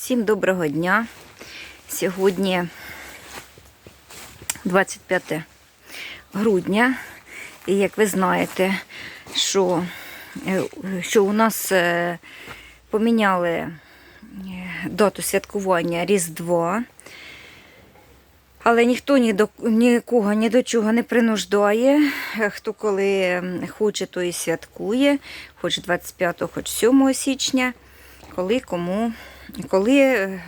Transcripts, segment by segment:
Всім доброго дня. Сьогодні 25 грудня. І як ви знаєте, що, е, що у нас е, поміняли е, дату святкування Різдва. Але ніхто ні до, нікого ні до чого не принуждає. Хто коли хоче, то і святкує, хоч 25, хоч 7 січня, коли кому, коли е,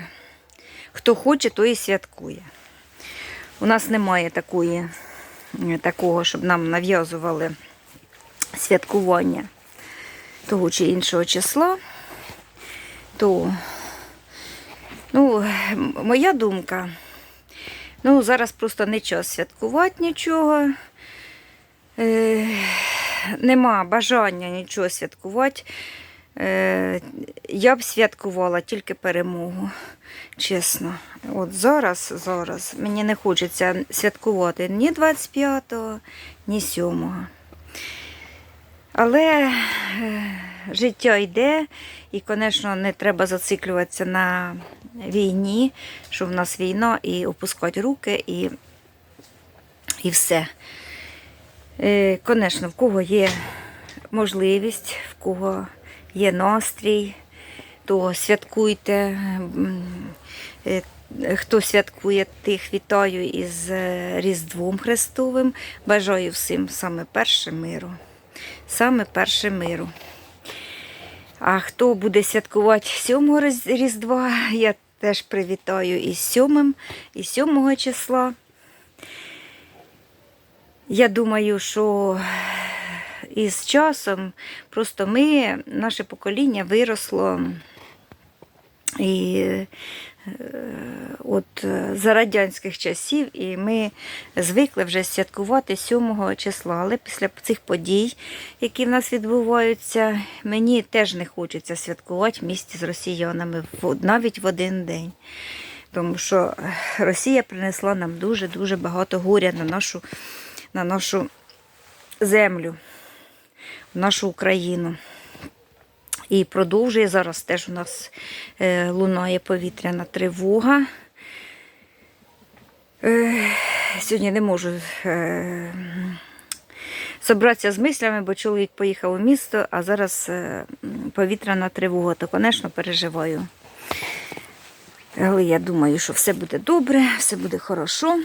хто хоче, то і святкує. У нас немає такої, е, такого, щоб нам нав'язували святкування того чи іншого числа. То, ну, моя думка. Ну, зараз просто не час святкувати нічого. Е, нема бажання нічого святкувати. Е, я б святкувала тільки перемогу, чесно. От зараз, зараз мені не хочеться святкувати ні 25-го, ні 7-го. Але е, життя йде, і, звісно, не треба зациклюватися на війні, що в нас війна, і опускати руки, і, і все. Звісно, в кого є можливість, в кого є настрій, то святкуйте. Е, Хто святкує, тих вітаю із е, Різдвом Христовим. Бажаю всім саме перше миру. Саме перше миру. А хто буде святкувати 7 Різдва, я теж привітаю із 7, і 7 числа. Я думаю, що із часом просто ми, наше покоління виросло і е, от е, за радянських часів, і ми звикли вже святкувати 7 числа. Але після цих подій, які в нас відбуваються, мені теж не хочеться святкувати в місті з росіянами навіть в один день. Тому що Росія принесла нам дуже-дуже багато горя на нашу, на нашу землю, нашу Україну. І продовжує зараз теж у нас е, лунає повітряна тривога. Е, сьогодні не можу е, зібратися з мислями, бо чоловік поїхав у місто, а зараз е, повітряна тривога, то, звісно, переживаю. Але я думаю, що все буде добре, все буде хорошо.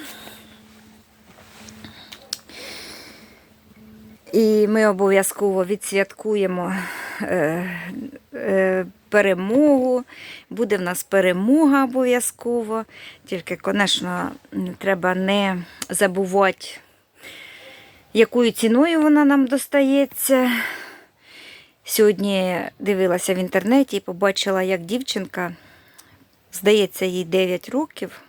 І ми обов'язково відсвяткуємо е, е, перемогу. Буде в нас перемога обов'язково. Тільки, звісно, треба не забувати, якою ціною вона нам достається. Сьогодні дивилася в інтернеті і побачила, як дівчинка, здається, їй 9 років,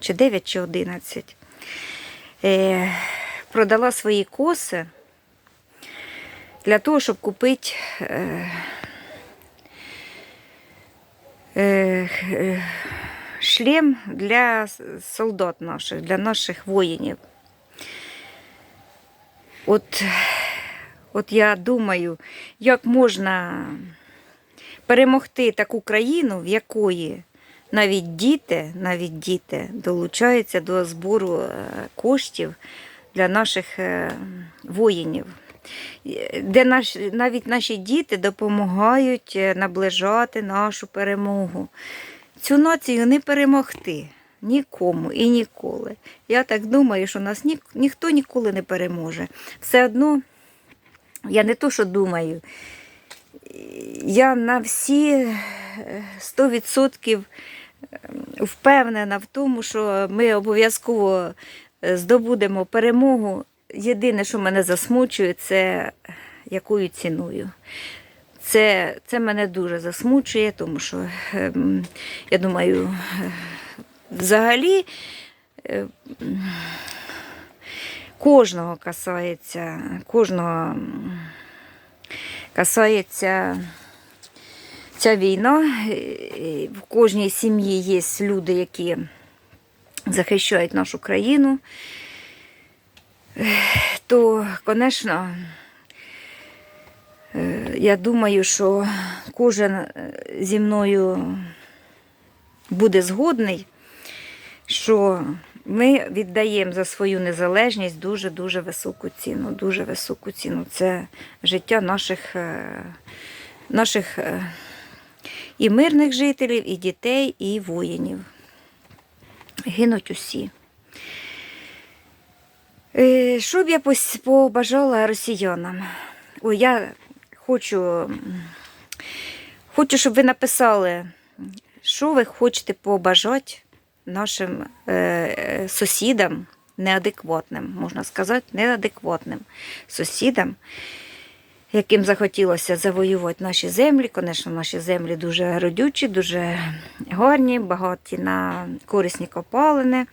чи 9, чи 11. Е, продала свої коси для того, щоб купити е, е, е, шлем для солдат наших, для наших воїнів. От, от я думаю, як можна перемогти таку країну, в якої навіть діти, навіть діти долучаються до збору коштів для наших е, воїнів, де наш, навіть наші діти допомагають е, наближати нашу перемогу. Цю націю не перемогти нікому і ніколи. Я так думаю, що нас ні, ніхто ніколи не переможе. Все одно, я не то, що думаю, я на всі е, 100% впевнена в тому, що ми обов'язково здобудемо перемогу. Єдине, що мене засмучує, це якою ціною. Це, це мене дуже засмучує, тому що ем, я думаю, е, взагалі е, кожного касається, кожного касається ця війна. В кожній сім'ї є люди, які захищають нашу країну. То, звісно, е, я думаю, що кожен е, зі мною буде згодний, що ми віддаємо за свою незалежність дуже-дуже високу ціну. Дуже високу ціну. Це життя наших, е, наших і мирних жителів, і дітей, і воїнів. Гинуть усі. Е, Що б я побажала росіянам? Ой, я хочу, хочу, щоб ви написали, що ви хочете побажати нашим е, сусідам неадекватним, можна сказати, неадекватним сусідам, яким захотілося завоювати наші землі. Звісно, наші землі дуже родючі, дуже гарні, багаті на корисні копалини,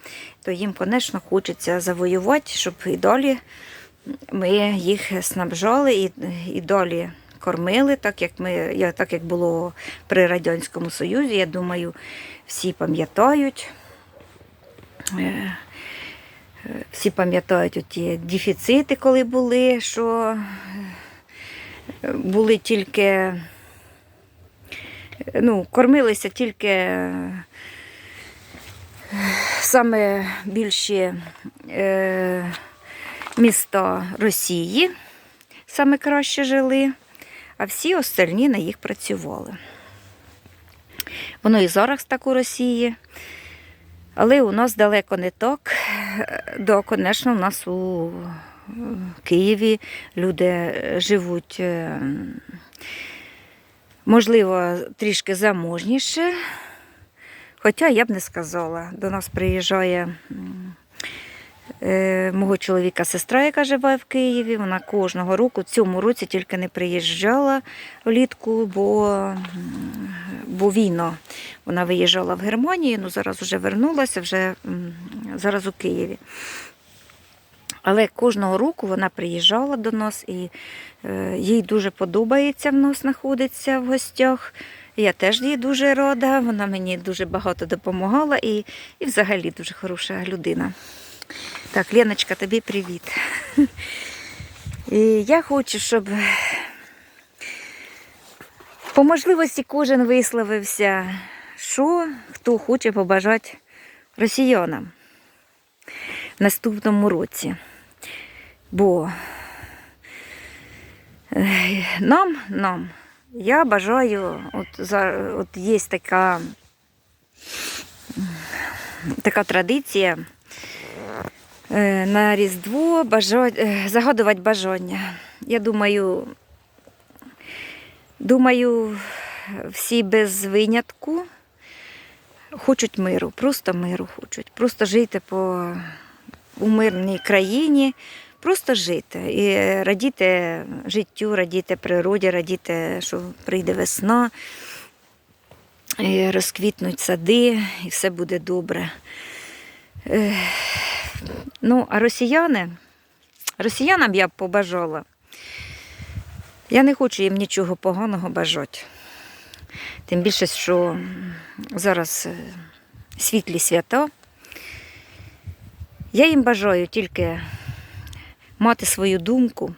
то їм, звісно, хочеться завоювати, щоб і далі ми їх снабжали і, і далі кормили, так як, ми, так як було при Радянському Союзі. Я думаю, всі пам'ятають. Е, е, Всі пам'ятають ті дефіцити, коли були, що були тільки, е, ну, кормилися тільки е, саме більші е, міста Росії, саме краще жили, а всі остальні на їх працювали. Воно і зараз так у Росії. Але у нас далеко не так. Да, звісно, у нас у е, Києві люди живуть, е, можливо, трішки заможніше. Хоча я б не сказала. До нас приїжджає е, мого чоловіка сестра, яка живе в Києві. Вона кожного року, цьому році тільки не приїжджала влітку, бо, бо війна. Вона виїжджала в Германію, ну зараз вже вернулася, вже зараз у Києві. Але кожного року вона приїжджала до нас і е, їй дуже подобається в нас знаходиться в гостях. Я теж їй дуже рада, вона мені дуже багато допомагала і, і взагалі дуже хороша людина. Так, Леночка, тобі привіт. І я хочу, щоб по можливості кожен висловився, що хто хоче побажати росіянам наступному році. Бо нам, нам, я бажаю, от, за, от є така, така традиція е, на Різдво бажа, е, загадувати бажання. Я думаю, думаю, всі без винятку хочуть миру, просто миру хочуть, просто жити по у мирній країні, просто жити і радіти життю, радіти природі, радіти, що прийде весна, і розквітнуть сади, і все буде добре. Е, Ну, а росіяни, росіянам я б побажала. Я не хочу їм нічого поганого бажати. Тим більше, що зараз е, світлі свята. Я їм бажаю тільки мати свою думку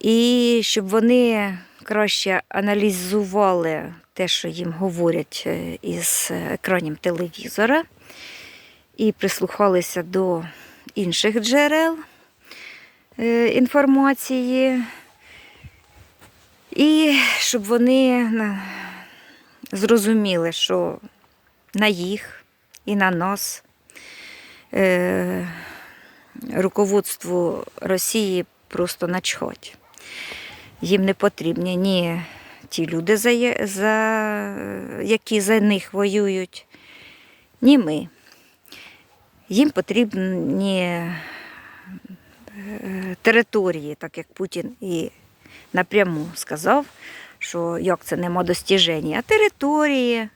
і щоб вони краще аналізували те, що їм говорять е, із екранів телевізора, і прислухалися до інших джерел е, інформації, і щоб вони зрозуміли, що на їх і на нас е, руководству Росії просто начхать. Їм не потрібні ні ті люди, за, за, які за них воюють, ні ми. Їм потрібні е, території, так як Путін і напряму сказав, що як це нема достіжень, а території,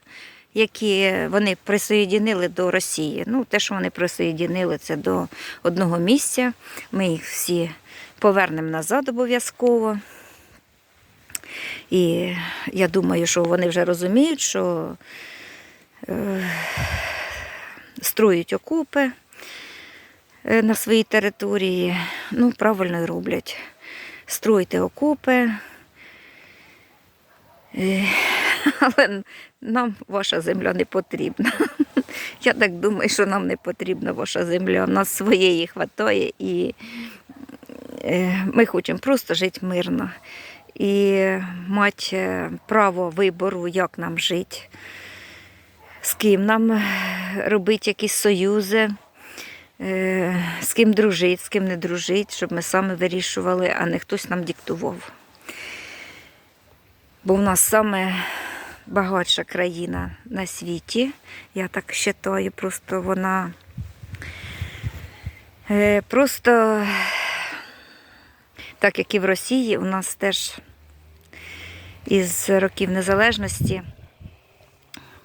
які вони присоєдинили до Росії. Ну, те, що вони присоєдинили, це до одного місця. Ми їх всі повернемо назад обов'язково. І я думаю, що вони вже розуміють, що е, строють окопи е, на своїй території. Ну, правильно роблять. Стройте окопи. Е, але нам ваша земля не потрібна. Я так думаю, що нам не потрібна ваша земля. У нас своєї хватає і е, ми хочемо просто жити мирно і мати е, право вибору, як нам жити, з ким нам е, робити якісь союзи, з ким дружити, з ким не дружити, щоб ми самі вирішували, а не хтось нам диктував. Бо в нас саме багатша країна на світі. Я так вважаю, просто вона е, просто так як і в Росії, у нас теж із років незалежності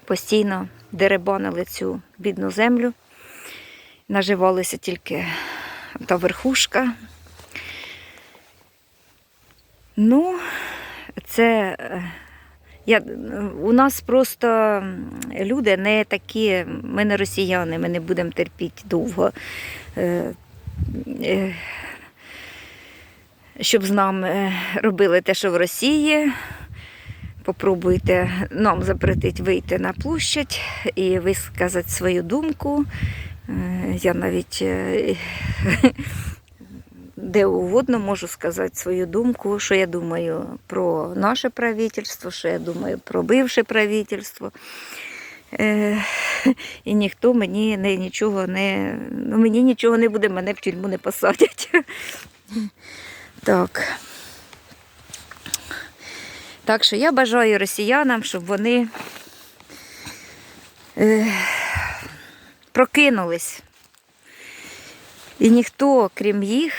постійно деребанили цю бідну землю. Наживалися тільки та верхушка. Ну, це е, я, у нас просто люди не такі, ми не росіяни, ми не будемо терпіти довго. Е, е, Щоб з нами робили те, що в Росії. Попробуйте нам запретити вийти на площадь і висказати свою думку. Е, Я навіть е, де угодно можу сказати свою думку, що я думаю про наше правительство, що я думаю про бивше правительство. Е, І ніхто мені не, нічого не. Ну, мені нічого не буде, мене в тюрму не посадять. Так. Так що я бажаю росіянам, щоб вони е, прокинулись. І ніхто, крім їх,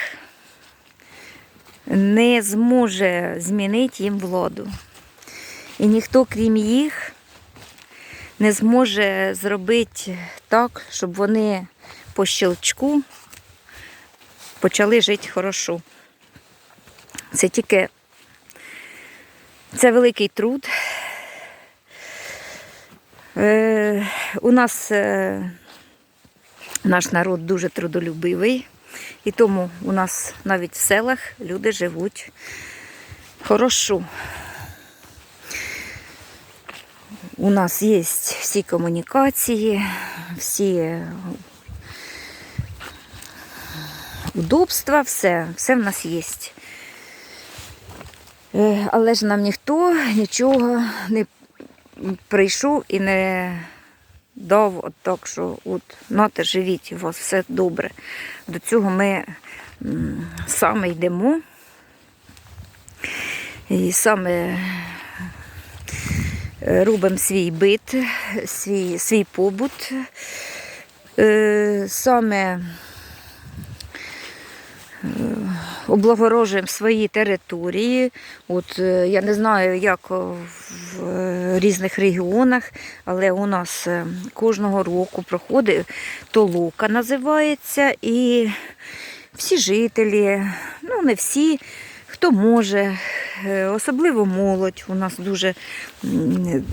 не зможе змінити їм владу. І ніхто, крім їх, не зможе зробити так, щоб вони по щелчку почали жити хорошо. Це тільки це великий труд. Е, у нас е, наш народ дуже трудолюбивий, і тому у нас навіть в селах люди живуть хорошо. У нас є всі комунікації, всі удобства, все, все в нас є. Е, Але ж нам ніхто нічого не прийшов і не от так, що от, ноте живіть, у вас все добре. До цього ми саме йдемо. І саме е, робимо свій бит, свій, свій побут. Е, Саме облагорожуємо свої території. От е, я не знаю, як в різних регіонах, але у нас е, кожного року проходить толока називається, і всі жителі, ну не всі, хто може, е, особливо молодь. У нас дуже,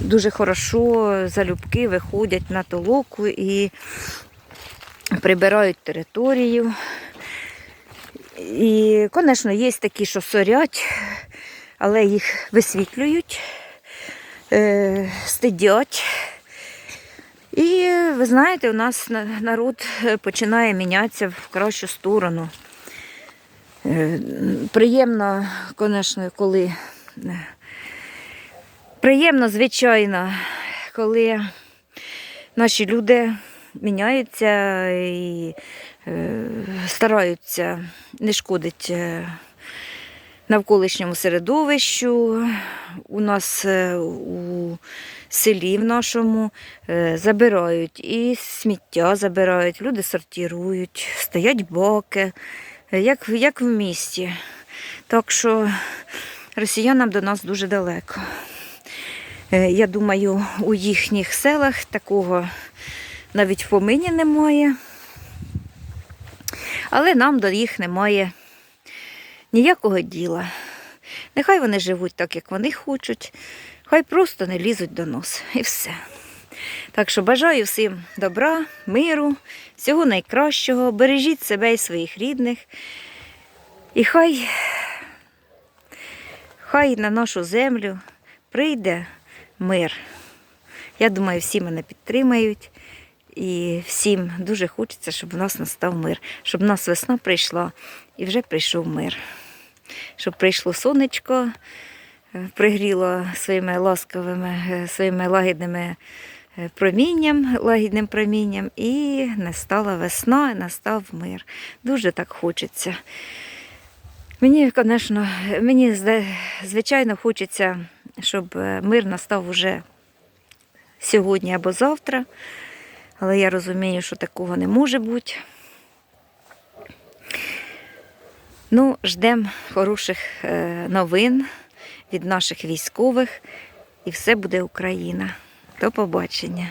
дуже хорошо залюбки виходять на толоку і прибирають територію. І, звісно, є такі, що сорять, але їх висвітлюють, е, стидять. І ви знаєте, у нас народ починає мінятися в кращу сторону. Е, Приємно, звісно, коли е, приємно, звичайно, коли наші люди міняються і е, стараються не шкодити е, навколишньому середовищу. У нас е, у селі в нашому е, забирають і сміття забирають, люди сортують, стоять баки, е, як, як в місті. Так що росіянам до нас дуже далеко. Е, Я думаю, у їхніх селах такого навіть в помині немає. Але нам до їх немає ніякого діла. Нехай вони живуть так, як вони хочуть, хай просто не лізуть до нас. І все. Так що бажаю всім добра, миру, всього найкращого. Бережіть себе і своїх рідних. І хай, хай на нашу землю прийде мир. Я думаю, всі мене підтримають. І всім дуже хочеться, щоб у нас настав мир, щоб у нас весна прийшла і вже прийшов мир. Щоб прийшло сонечко, е, пригріло своїми ласковими, е, своїми лагідними е, промінням, лагідним промінням, і настала весна, і настав мир. Дуже так хочеться. Мені, звісно, мені звичайно хочеться, щоб мир настав уже сьогодні або завтра. Але я розумію, що такого не може бути. Ну, ждемо хороших е, новин від наших військових, і все буде Україна. До побачення.